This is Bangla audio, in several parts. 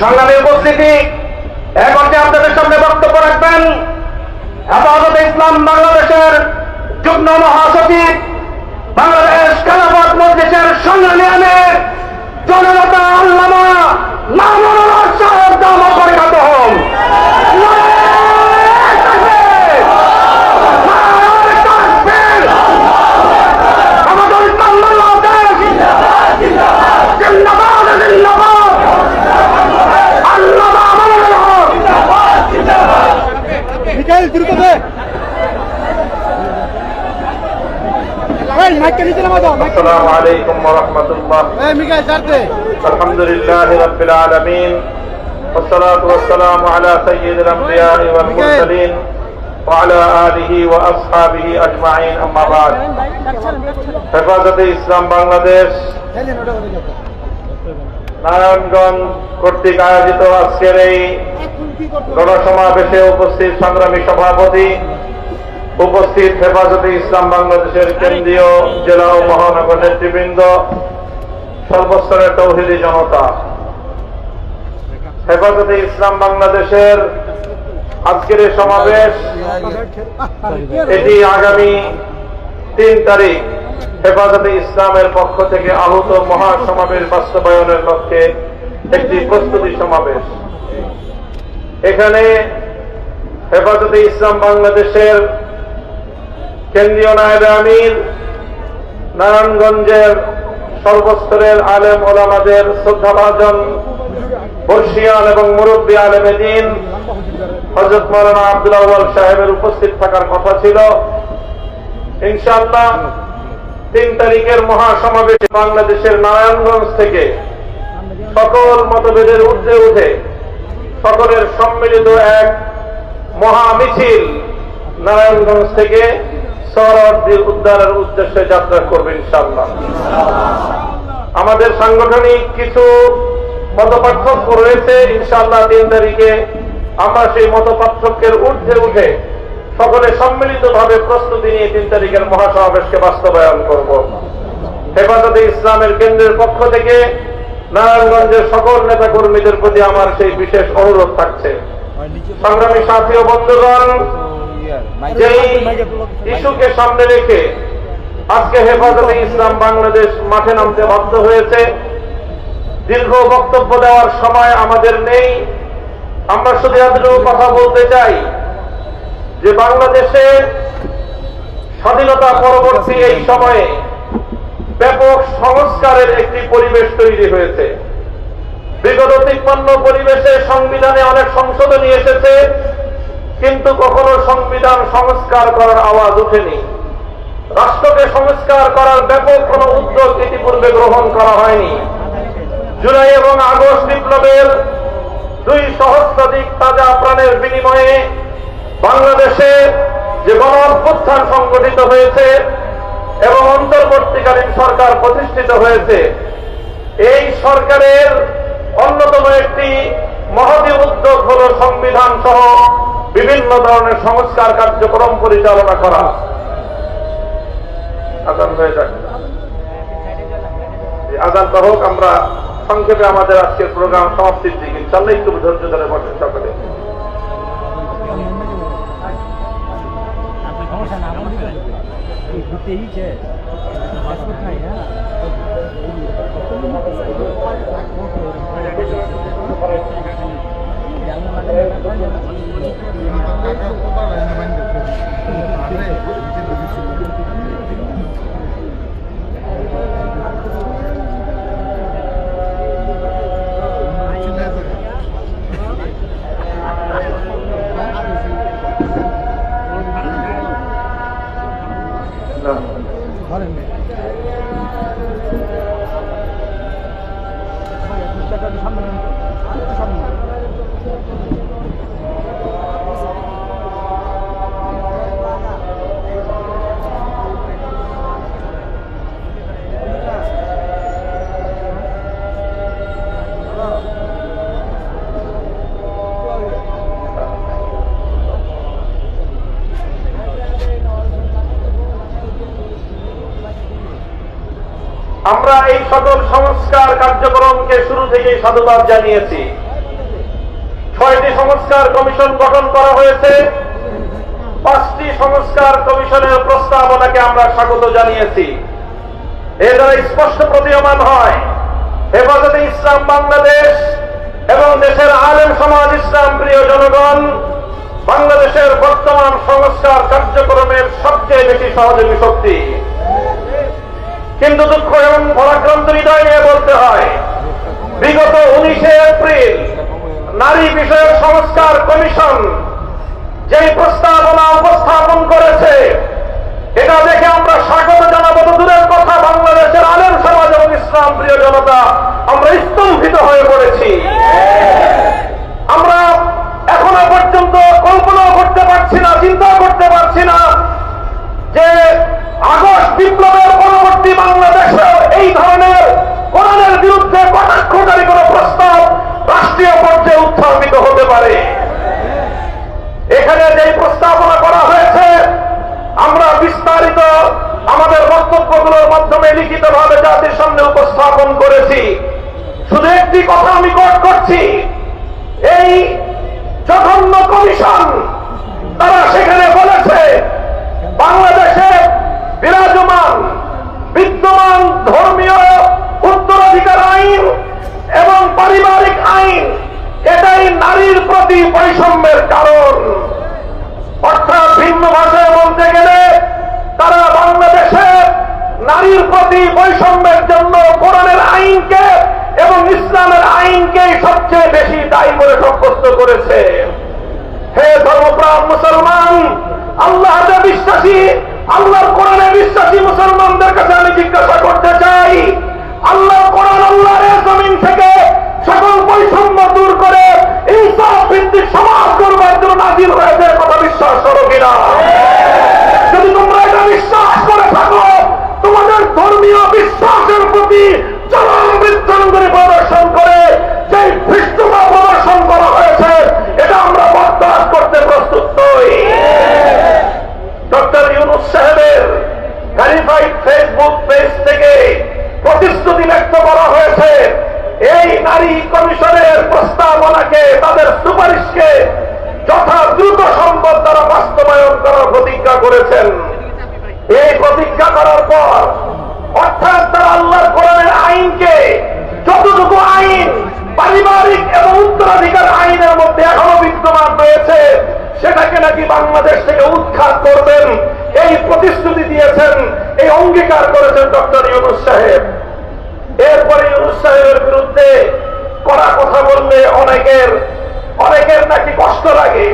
সংগ্রামী উপস্থিতি এখন যে আপনাদের সামনে বক্তব্য রাখবেন। আপাতত ইসলাম বাংলাদেশের যুগ্ম মহাসচিব, বাংলাদেশ কালাবাদ মজলিসের সংগ্রামী আমের জনতা আল্লামা السلام عليكم ورحمة الله الحمد لله رب العالمين والصلاة والسلام على سيد الأنبياء والمرسلين وعلى آله وأصحابه أجمعين أما بعد حفاظة الإسلام بنغلاديش নারায়ণগঞ্জ কর্তৃক আয়োজিত আজকের এই গণসমাবেশে উপস্থিত সংগ্রামী সভাপতি, উপস্থিত হেফাজতে ইসলাম বাংলাদেশের কেন্দ্রীয় জেলা ও মহানগর নেতৃবৃন্দ, সর্বস্তরের তৌহিদি জনতা। হেফাজতে ইসলাম বাংলাদেশের আজকের সমাবেশ, এটি আগামী তিন তারিখ হেফাজতে ইসলামের পক্ষ থেকে আহত মহাসমাবেশ বাস্তবায়নের লক্ষ্যে একটি প্রস্তুতি সমাবেশ। এখানে হেফাজতে ইসলাম বাংলাদেশের কেন্দ্রীয় নায়েবে আমির, নারায়ণগঞ্জের সর্বস্তরের আলেম ওলামাদের শ্রদ্ধাভাজন বর্ষিয়ান এবং মুরব্বী আলেমে দিন হজরত মৌলানা আব্দুল সাহেবের উপস্থিত থাকার কথা ছিল। ইনশাআল্লাহ তিন তারিখের মহাসমাবেশে বাংলাদেশের নারায়ণগঞ্জ থেকে সকল মতভেদের ঊর্ধ্বে উঠে সকলের সম্মিলিত এক মহা মিছিল নারায়ণগঞ্জ থেকে সহরাওয়ার্দী উদ্ধারের উদ্দেশ্যে যাত্রা করবে ইনশাআল্লাহ। আমাদের সাংগঠনিক কিছু মত পার্থক্য রয়েছে। ইনশাআল্লাহ তিন তারিখে আমরা সেই মত পার্থক্যের ঊর্ধ্বে উঠে সকলে সম্মিলিতভাবে প্রস্তুতি নিয়ে তিন তারিখের মহাসমাবেশকে বাস্তবায়ন করব। হেফাজতে ইসলামের কেন্দ্রের পক্ষ থেকে নারায়ণগঞ্জের সকল নেতা কর্মীদের প্রতি আমার সেই বিশেষ অনুরোধ থাকছে। সংগ্রামী সাথী ও বন্ধুগণ ইস্যুকে সামনে রেখে আজকে হেফাজতে ইসলাম বাংলাদেশ মাঠে নামতে বাধ্য হয়েছে, দীর্ঘ বক্তব্য দেওয়ার সময় আমাদের নেই। আমরা শুধু এতটুকু কথা বলতে চাই যে বাংলাদেশে স্বাধীনতা পরবর্তী এই সময়ে ব্যাপক সংস্কারের একটি পরিবেশ তৈরি হয়েছে। বিগত তিপ্পান্ন পরিবেশে সংবিধানে অনেক সংশোধনী এসেছে, কিন্তু কখনো সংবিধান সংস্কার করার আওয়াজ ওঠেনি। রাষ্ট্রকে সংস্কার করার ব্যাপক কোন উদ্যোগ ইতিপূর্বে গ্রহণ করা হয়নি। জুলাই এবং আগস্ট বিপ্লবের দুই সহস্রাধিক তাজা প্রাণের বিনিময়ে বাংলাদেশে যে গণ অভ্যুত্থান সংগঠিত হয়েছে এবং অন্তর্বর্তীকালীন সরকার প্রতিষ্ঠিত হয়েছে, এই সরকারের অন্যতম একটি মহতি উদ্যোগ হল সংবিধান সহ বিভিন্ন ধরনের সংস্কার কার্যক্রম পরিচালনা করা। আজান আজানটা হোক, আমরা সংক্ষেপে আমাদের আজকের প্রোগ্রাম সমাপ্তির দিকে। ইনশাল্লাহ একটু ধৈর্য ধরে বসেন সকলে। এই ঘুরতে ইচ্ছে পাসপোর্ট নাই হ্যাঁ ধরেন আমরা এই সকল সংস্কার কার্যক্রমকে শুরু থেকেই সাধুবাদ জানিয়েছি। ছয়টি সংস্কার কমিশন গঠন করা হয়েছে। পাঁচটি সংস্কার কমিশনের প্রস্তাবনাকে আমরা স্বাগত জানিয়েছি। এ দ্বারা স্পষ্ট প্রতীয়মান হয়, হেফাজতে ইসলাম বাংলাদেশ এবং দেশের আলেম সমাজ ইসলাম, প্রিয় জনগণ, বাংলাদেশের বর্তমান সংস্কার কার্যক্রমের সবচেয়ে বেশি সহযোগী শক্তি। কিন্তু দুঃখ এবং পরাক্রান্ত হৃদয় নিয়ে বলতে হয়। বিগত উনিশে এপ্রিল নারী বিষয়ক সংস্কার কমিশন যেই প্রস্তাবনা উপস্থাপন করেছে, এটা দেখে আমরা স্বাগত জানাব তো দূরের কথা, বাংলাদেশের আলেম সমাজ এবং ইসলাম, প্রিয় জনতা, আমরা স্তম্ভিত হয়ে পড়েছি। আমরা এখনও পর্যন্ত কল্পনা করতে পারছি না চিন্তা করতে পারছি না যে আগস্ট বিপ্লবের পরবর্তী বাংলাদেশে এই ধরনের কোরআনের বিরুদ্ধে কটাক্ষকারী কোন প্রস্তাব রাষ্ট্রীয় পর্যায়ে উত্থাপিত হতে পারে। এখানে যে প্রস্তাবনা করা হয়েছে, আমরা বিস্তারিত আমাদের বক্তব্যগুলোর মাধ্যমে লিখিতভাবে জাতির সামনে উপস্থাপন করেছি। শুধু একটি কথা আমি কোট করছি, এই জঘন্য কমিশন তারা সেখানে বলেছে, বাংলাদেশে বিদ্যমান ধর্মীয় উত্তরাধিকার আইন এবং পারিবারিক আইন, এটাই নারীর প্রতি বৈষম্যের কারণ। অর্থাৎ ভিন্ন ভাষায় বলতে গেলে, তারা বাংলাদেশে নারীর প্রতি বৈষম্যের জন্য কোরআনের আইনকে এবং ইসলামের আইনকে সবচেয়ে বেশি দায়ী করে সাব্যস্ত করেছে। হে ধর্মপ্রাণ মুসলমান, আল্লাহ বিশ্বাসী আল্লাহর কোরআনে বিশ্বাসী মুসলমানদের কাছে আমি জিজ্ঞাসা করতে চাই আল্লাহ কোরআন আল্লাহর জমিন থেকে সকল বৈষম্য দূর করে ইনসাফ ভিত্তিক সমাজ করবার জন্য নাজির হয়েছে কথা বিশ্বাস করো কিনা যদি তোমরা এটা বিশ্বাস করে থাকো তোমাদের ধর্মীয় বিশ্বাসের প্রতি চরম বিধ্বংসী প্রদর্শন করে যে ভৃষ্টতা প্রদর্শন করা হয়েছে এটা আমরা বরদাস্ত করতে প্রস্তুত নই ডক্টর ইউনুস সাহেবের ভেরিফাইড ফেসবুক পেজ থেকে প্রতিশ্রুতি ব্যক্ত করা হয়েছে এই নারী কমিশনের প্রস্তাবনাকে তাদের সুপারিশকে যথা দ্রুত সম্ভব দ্বারা বাস্তবায়ন করার প্রতিজ্ঞা করেছেন এই প্রতিজ্ঞা করার পর অর্থাৎ তারা আল্লাহর কোরআনের আইনকে যতটুকু আইন পারিবারিক এবং উত্তরাধিকার আইনের মধ্যে এখনও বিদ্যমান রয়েছে সেটাকে নাকি বাংলাদেশ থেকে উৎখাত করবেন। এই প্রতিশ্রুতি দিয়েছেন, এই অঙ্গীকার করেছেন ডক্টর ইউনুস সাহেব। এরপরে ইউনুস সাহেবের বিরুদ্ধে কড়া কথা বললে অনেকের অনেকের নাকি কষ্ট লাগে।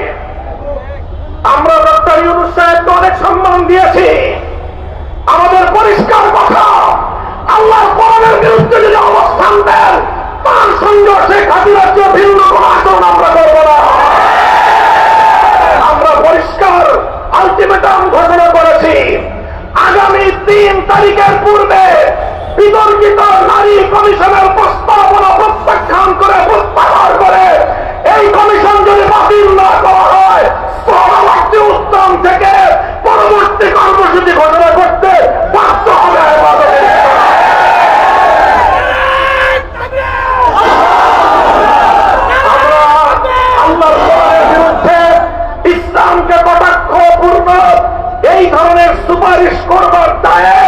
আমরা ডক্টর ইউনুস সাহেবকে অনেক সম্মান দিয়েছি। আমাদের পরিষ্কার কথা কোরআনের বিরুদ্ধে যদি অবস্থান দেন, তার সঙ্গে শেখ হাসিনার ভিন্ন সুপারিশ করবার দায়ে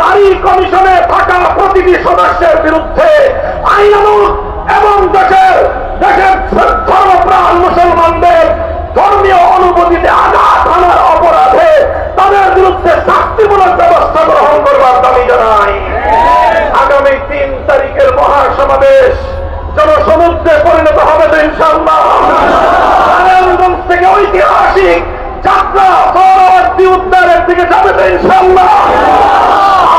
নারী কমিশনে থাকা প্রতিটি সদস্যের বিরুদ্ধে আইনানুগ এবং দেশের দেশের ধর্মপ্রাণ মুসলমানদের ধর্মীয় অনুভূতিতে আঘাত হানার অপরাধে তাদের বিরুদ্ধে শাস্তিমূলক ব্যবস্থা গ্রহণ করবার দাবি জানাই। আগামী তিন তারিখের মহাসমাবেশ জনসমুদ্রে পরিণত হবে তো ইনশাল্লাহ নারায়ণগঞ্জ থেকে ঐতিহাসিক যাত্রা সৌরবর্তী উদ্যানের দিকে যাবে ইনশাল্লাহ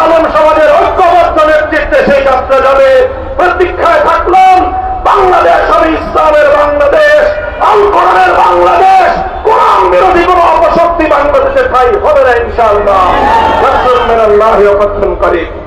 আলম সমাজের ঐক্যবদ্ধ নেতৃত্বে সেই যাত্রা যাবে। প্রতীক্ষায় থাকলাম, বাংলাদেশ হবে ইসলামের বাংলাদেশ, আল বাংলাদেশ। কোরআন বিরোধী কোন অপশক্তি বাংলাদেশে ঠাই হবে না ইনশাআল্লাহ। আল্লাহ করিম।